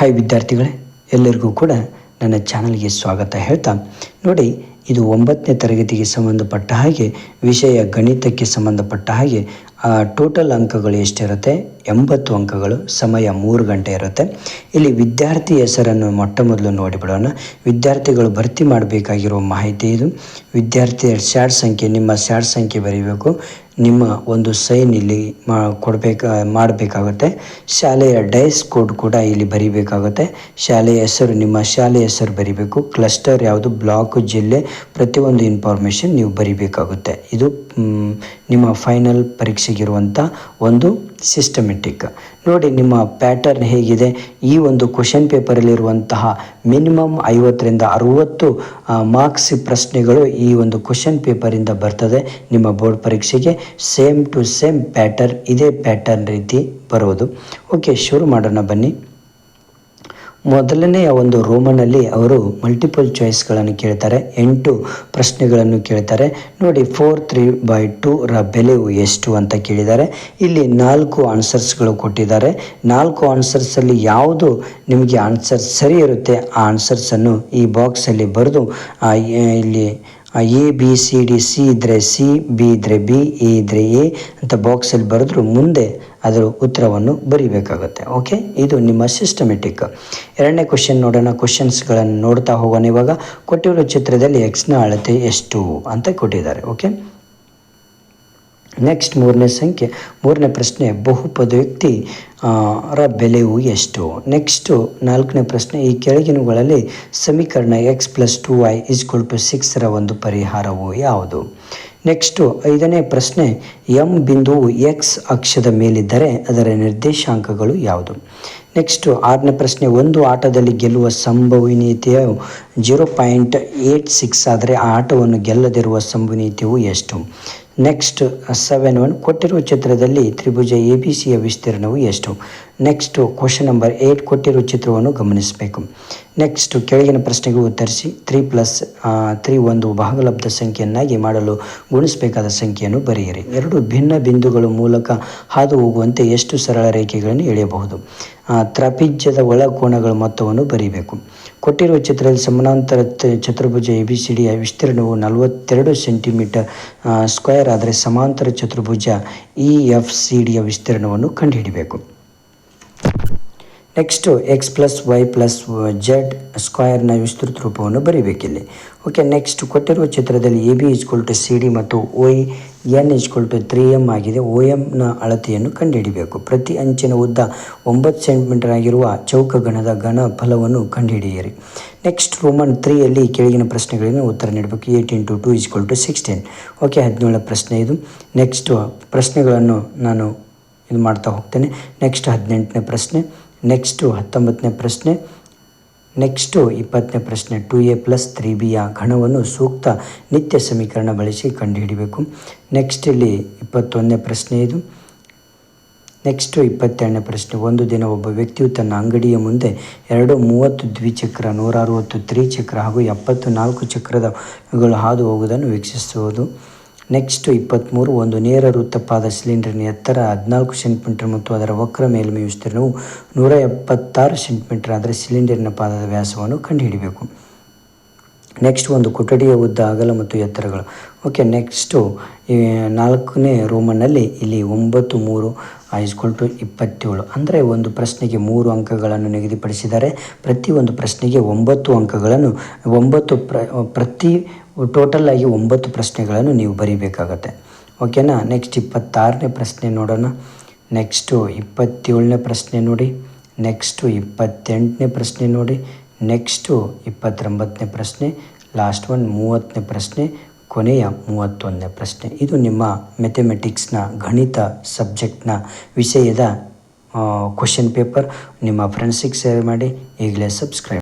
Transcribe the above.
Hi ವಿದ್ಯಾರ್ಥಿಗಳೇ, ಎಲ್ಲರಿಗೂ ಕೂಡ ನನ್ನ ಚಾನಲ್ಗೆ ಸ್ವಾಗತ ಹೇಳ್ತಾ, ನೋಡಿ, ಇದು ಒಂಬತ್ತನೇ ತರಗತಿಗೆ ಸಂಬಂಧಪಟ್ಟ ಹಾಗೆ, ವಿಷಯ ಗಣಿತಕ್ಕೆ ಸಂಬಂಧಪಟ್ಟ ಹಾಗೆ ಟೋಟಲ್ ಅಂಕಗಳು ಎಷ್ಟಿರುತ್ತೆ? ಎಂಬತ್ತು ಅಂಕಗಳು, ಸಮಯ ಮೂರು ಗಂಟೆ ಇರುತ್ತೆ. ಇಲ್ಲಿ ವಿದ್ಯಾರ್ಥಿ ಹೆಸರನ್ನು ಮೊಟ್ಟ ಮೊದಲು ನೋಡಿಬಿಡೋಣ. ವಿದ್ಯಾರ್ಥಿಗಳು ಭರ್ತಿ ಮಾಡಬೇಕಾಗಿರುವ ಮಾಹಿತಿ ಇದು. ವಿದ್ಯಾರ್ಥಿ ಸ್ಯಾಡ್ ಸಂಖ್ಯೆ, ನಿಮ್ಮ ಸ್ಯಾಡ್ ಸಂಖ್ಯೆ ಬರೀಬೇಕು. ನಿಮ್ಮ ಒಂದು ಸೈನ್ ಇಲ್ಲಿ ಮಾ, ಕೊಡಬೇಕು, ಮಾಡಬೇಕಾಗುತ್ತೆ. ಶಾಲೆಯ ಡೈಸ್ ಕೋಡ್ ಕೂಡ ಇಲ್ಲಿ ಬರೀಬೇಕಾಗುತ್ತೆ. ಶಾಲೆಯ ಹೆಸರು, ನಿಮ್ಮ ಶಾಲೆಯ ಹೆಸರು ಬರೀಬೇಕು. ಕ್ಲಸ್ಟರ್ ಯಾವುದು? ಬ್ಲಾಕ್, ಜಿಲ್ಲೆ, ಪ್ರತಿಯೊಂದು ಇನ್ಫಾರ್ಮೇಷನ್ ನೀವು ಬರೀಬೇಕಾಗುತ್ತೆ. ಇದು ನಿಮ್ಮ ಫೈನಲ್ ಪರೀಕ್ಷೆಗಿರುವಂಥ ಒಂದು ಸಿಸ್ಟಮೆಟಿಕ್ ನೋಡಿ ನಿಮ್ಮ ಪ್ಯಾಟರ್ನ್ ಹೇಗಿದೆ? ಈ ಒಂದು ಕ್ವಶನ್ ಪೇಪರಲ್ಲಿರುವಂತಹ ಮಿನಿಮಮ್ ಐವತ್ತರಿಂದ ಅರುವತ್ತು ಮಾರ್ಕ್ಸ್ ಪ್ರಶ್ನೆಗಳು ಈ ಒಂದು ಕ್ವಶನ್ ಪೇಪರಿಂದ ಬರ್ತದೆ. ನಿಮ್ಮ ಬೋರ್ಡ್ ಪರೀಕ್ಷೆಗೆ ಸೇಮ್ ಟು ಸೇಮ್ ಪ್ಯಾಟರ್ನ್ ಇದೇ ಪ್ಯಾಟರ್ನ್ ರೀತಿ ಬರೋದು. ಓಕೆ ಶುರು ಮಾಡೋಣ ಬನ್ನಿ. ಮೊದಲನೆಯ ಒಂದು ರೂಮನಲ್ಲಿ ಅವರು ಮಲ್ಟಿಪಲ್ ಚಾಯ್ಸ್ಗಳನ್ನು ಕೇಳ್ತಾರೆ, ಎಂಟು ಪ್ರಶ್ನೆಗಳನ್ನು ಕೇಳ್ತಾರೆ. ನೋಡಿ ಫೋರ್ ತ್ರೀ ಬೈ ಟೂರ ಬೆಲೆಯು ಎಷ್ಟು ಅಂತ ಕೇಳಿದ್ದಾರೆ. ಇಲ್ಲಿ ನಾಲ್ಕು ಆನ್ಸರ್ಸ್ಗಳು ಕೊಟ್ಟಿದ್ದಾರೆ. ನಾಲ್ಕು ಆನ್ಸರ್ಸಲ್ಲಿ ಯಾವುದು ನಿಮಗೆ ಆನ್ಸರ್ ಸರಿ ಇರುತ್ತೆ, ಆ ಆನ್ಸರ್ಸನ್ನು ಈ ಬಾಕ್ಸಲ್ಲಿ ಬರೆದು ಇಲ್ಲಿ A, B, C, D, C ಇದ್ದರೆ ಸಿ, ಬಿ ಇದ್ದರೆ ಬಿ, ಎ ಇದ್ದರೆ ಎ ಅಂತ ಬಾಕ್ಸಲ್ಲಿ ಬರೆದ್ರು ಮುಂದೆ ಅದರ ಉತ್ತರವನ್ನು ಬರಿಬೇಕಾಗುತ್ತೆ. ಓಕೆ ಇದು ನಿಮ್ಮ ಸಿಸ್ಟಮೆಟಿಕ್ ಎರಡನೇ ಕ್ವಶನ್ ನೋಡೋಣ. ಕ್ವಶನ್ಸ್ಗಳನ್ನು ನೋಡ್ತಾ ಹೋಗೋಣ ಇವಾಗ. ಕೊಟ್ಟಿರೋ ಚಿತ್ರದಲ್ಲಿ ಎಕ್ಸ್ನ ಅಳತೆ ಎಷ್ಟು ಅಂತ ಕೊಟ್ಟಿದ್ದಾರೆ. ಓಕೆ ನೆಕ್ಸ್ಟ್ ಮೂರನೇ ಸಂಖ್ಯೆ, ಮೂರನೇ ಪ್ರಶ್ನೆ, ಬಹುಪದ ವ್ಯಕ್ತಿ ರ ಬೆಲೆಯು ಎಷ್ಟು? ನೆಕ್ಸ್ಟು ನಾಲ್ಕನೇ ಪ್ರಶ್ನೆ, ಈ ಕೆಳಗಿನಗಳಲ್ಲಿ ಸಮೀಕರಣ x plus two y equal to ಸಿಕ್ಸ್ರ ಒಂದು ಪರಿಹಾರವು ಯಾವುದು? ನೆಕ್ಸ್ಟು ಐದನೇ ಪ್ರಶ್ನೆ ಎಂ ಬಿಂದುವು ಎಕ್ಸ್ ಅಕ್ಷದ ಮೇಲಿದ್ದರೆ ಅದರ ನಿರ್ದೇಶಾಂಕಗಳು ಯಾವುದು? ನೆಕ್ಸ್ಟು ಆರನೇ ಪ್ರಶ್ನೆ, ಒಂದು ಆಟದಲ್ಲಿ ಗೆಲ್ಲುವ ಸಂಭವನೀಯತೆಯು ಜೀರೋ ಪಾಯಿಂಟ್ ಏಯ್ಟ್ ಸಿಕ್ಸ್ ಆದರೆ ಆ ಆಟವನ್ನು ಗೆಲ್ಲದಿರುವ ಸಂಭವನೀಯತೆಯು ಎಷ್ಟು? ನೆಕ್ಸ್ಟ್ ಸೆವೆನ್ ಒನ್ ಕೊಟ್ಟಿರುವ ಚಿತ್ರದಲ್ಲಿ ತ್ರಿಭುಜ ಎ ಬಿ ಸಿಯ ವಿಸ್ತೀರ್ಣವು ಎಷ್ಟು? ನೆಕ್ಸ್ಟು ಕ್ವಶನ್ ನಂಬರ್ ಏಯ್ಟ್ ಕೊಟ್ಟಿರುವ ಚಿತ್ರವನ್ನು ಗಮನಿಸಬೇಕು. ನೆಕ್ಸ್ಟ್ ಕೆಳಗಿನ ಪ್ರಶ್ನೆಗೆ ಉತ್ತರಿಸಿ ತ್ರೀ ಪ್ಲಸ್ ತ್ರೀ ಒಂದು ಭಾಗಲಬ್ಧ ಸಂಖ್ಯೆಯನ್ನಾಗಿ ಮಾಡಲು ಗುಣಿಸಬೇಕಾದ ಸಂಖ್ಯೆಯನ್ನು ಬರೆಯಿರಿ. ಎರಡು ಭಿನ್ನ ಬಿಂದುಗಳ ಮೂಲಕ ಹಾದು ಹೋಗುವಂತೆ ಎಷ್ಟು ಸರಳ ರೇಖೆಗಳನ್ನು ಎಳೆಯಬಹುದು? ತ್ರಪಿಜ್ಯದ ಒಳಕೋಣಗಳ ಮೊತ್ತವನ್ನು ಬರೀಬೇಕು. ಕೊಟ್ಟಿರುವ ಚಿತ್ರದಲ್ಲಿ ಸಮಾನಾಂತರ ಚತುರ್ಭುಜ ಎ, ಬಿ, ಸಿ ಡಿಯ ವಿಸ್ತೀರ್ಣವು ನಲವತ್ತೆರಡು ಸೆಂಟಿಮೀಟರ್ ಸ್ಕ್ವೇರ್ ಆದರೆ ಸಮಾಂತರ ಚತುರ್ಭುಜ ಇ, ಎಫ್, ಸಿ ಡಿಯ ವಿಸ್ತೀರ್ಣವನ್ನು ಕಂಡುಹಿಡಿಬೇಕು. Next x plus y plus z ಸ್ಕ್ವಯರ್ನ ವಿಸ್ತೃತ ರೂಪವನ್ನು ಬರೀಬೇಕಿಲ್ಲಿ ಓಕೆ ನೆಕ್ಸ್ಟ್ ಕೊಟ್ಟಿರುವ ಚಿತ್ರದಲ್ಲಿ A B equal to C D ಮತ್ತು O N equal to three m ಆಗಿದೆ. ಓ ಎಮ್ನ ಅಳತೆಯನ್ನು ಕಂಡುಹಿಡಿಯಬೇಕು ಪ್ರತಿ ಅಂಚಿನ ಉದ್ದ ಒಂಬತ್ತು ಸೆಂಟಿಮೀಟರ್ ಆಗಿರುವ ಚೌಕ ಗಣದ ಘನ ಫಲವನ್ನು ಕಂಡುಹಿಡಿಯಿರಿ. ನೆಕ್ಸ್ಟ್ ರೋಮನ್ ತ್ರೀಯಲ್ಲಿ ಕೆಳಗಿನ ಪ್ರಶ್ನೆಗಳಿಗೆ ಉತ್ತರ ನೀಡಬೇಕು. Eight into two equal to sixteen okay ಹದಿನೇಳು ಪ್ರಶ್ನೆ ಇದು. ನೆಕ್ಸ್ಟು ಪ್ರಶ್ನೆಗಳನ್ನು ನಾನು ಇದು ಮಾಡ್ತಾ ಹೋಗ್ತೇನೆ. ನೆಕ್ಸ್ಟ್ ಹದಿನೆಂಟನೇ ಪ್ರಶ್ನೆ. ನೆಕ್ಸ್ಟು ಹತ್ತೊಂಬತ್ತನೇ ಪ್ರಶ್ನೆ. ನೆಕ್ಸ್ಟು ಇಪ್ಪತ್ತನೇ ಪ್ರಶ್ನೆ, ಟು ಎ ಪ್ಲಸ್ ತ್ರೀ ಬಿಯ ಘನವನ್ನು ಸೂಕ್ತ ನಿತ್ಯ ಸಮೀಕರಣ ಬಳಸಿ ಕಂಡುಹಿಡಿಬೇಕು. ನೆಕ್ಸ್ಟ್ ಇಲ್ಲಿ ಇಪ್ಪತ್ತೊಂದನೇ ಪ್ರಶ್ನೆ ಇದು. ನೆಕ್ಸ್ಟು ಇಪ್ಪತ್ತೆರಡನೇ ಪ್ರಶ್ನೆ, ಒಂದು ದಿನ ಒಬ್ಬ ವ್ಯಕ್ತಿಯು ತನ್ನ ಅಂಗಡಿಯ ಮುಂದೆ ಎರಡು ಮೂವತ್ತು ದ್ವಿಚಕ್ರ, ನೂರ ಅರುವತ್ತು ತ್ರಿಚಕ್ರ ಹಾಗೂ ಎಪ್ಪತ್ತು ನಾಲ್ಕು ಚಕ್ರದಗಳು ಹಾದು ಹೋಗುವುದನ್ನು ವೀಕ್ಷಿಸುವುದು. ನೆಕ್ಸ್ಟ್ ಇಪ್ಪತ್ತ್ಮೂರು ಒಂದು ನೇರ ವೃತ್ತಪಾದ ಸಿಲಿಂಡರ್ನ ಎತ್ತರ ಹದಿನಾಲ್ಕು ಸೆಂಟಿಮೀಟರ್ ಮತ್ತು ಅದರ ವಕ್ರ ಮೇಲ್ಮೈ ವಿಸ್ತೀರ್ಣವು ನೂರ ಎಪ್ಪತ್ತಾರು ಸೆಂಟಿಮೀಟರ್, ಆದರೆ ಸಿಲಿಂಡರ್ನ ಪಾದದ ವ್ಯಾಸವನ್ನು ಕಂಡುಹಿಡಿಬೇಕು ನೆಕ್ಸ್ಟ್ ಒಂದು ಕೊಠಡಿಯ ಉದ್ದ ಅಗಲ ಮತ್ತು ಎತ್ತರಗಳು. ಓಕೆ, ನೆಕ್ಸ್ಟು ನಾಲ್ಕನೇ ರೂಮನ್ನಲ್ಲಿ ಇಲ್ಲಿ ಒಂಬತ್ತು ಮೂರು ಐಸ್ಕೊಲ್ ಟು ಇಪ್ಪತ್ತೇಳು. ಅಂದರೆ ಒಂದು ಪ್ರಶ್ನೆಗೆ ಮೂರು ಅಂಕಗಳನ್ನು ನಿಗದಿಪಡಿಸಿದ್ದಾರೆ. ಪ್ರತಿಯೊಂದು ಪ್ರಶ್ನೆಗೆ ಒಂಬತ್ತು ಅಂಕಗಳನ್ನು, ಒಂಬತ್ತು ಪ್ರ, ಪ್ರತಿ ಟೋಟಲ್ ಆಗಿ ಒಂಬತ್ತು ಪ್ರಶ್ನೆಗಳನ್ನು ನೀವು ಬರೀಬೇಕಾಗತ್ತೆ. ಓಕೆನಾ ನೆಕ್ಸ್ಟ್ ಇಪ್ಪತ್ತಾರನೇ ಪ್ರಶ್ನೆ ನೋಡೋಣ. ನೆಕ್ಸ್ಟು ಇಪ್ಪತ್ತೇಳನೇ ಪ್ರಶ್ನೆ ನೋಡಿ. ನೆಕ್ಸ್ಟು ಇಪ್ಪತ್ತೆಂಟನೇ ಪ್ರಶ್ನೆ ನೋಡಿ. ನೆಕ್ಸ್ಟು ಇಪ್ಪತ್ತೊಂಬತ್ತನೇ ಪ್ರಶ್ನೆ. ಲಾಸ್ಟ್ ಒನ್ ಮೂವತ್ತನೇ ಪ್ರಶ್ನೆ. ಕೊನೆಯ ಮೂವತ್ತೊಂದನೇ ಪ್ರಶ್ನೆ. ಇದು ನಿಮ್ಮ ಮೆಥಮೆಟಿಕ್ಸ್ನ ಗಣಿತ ಸಬ್ಜೆಕ್ಟ್ನ ವಿಷಯದ ಕ್ವಶನ್ ಪೇಪರ್ ನಿಮ್ಮ ಫ್ರೆಂಡ್ಸಿಗೆ ಶೇರ್ ಮಾಡಿ. ಈಗಲೇ ಸಬ್ಸ್ಕ್ರೈಬ್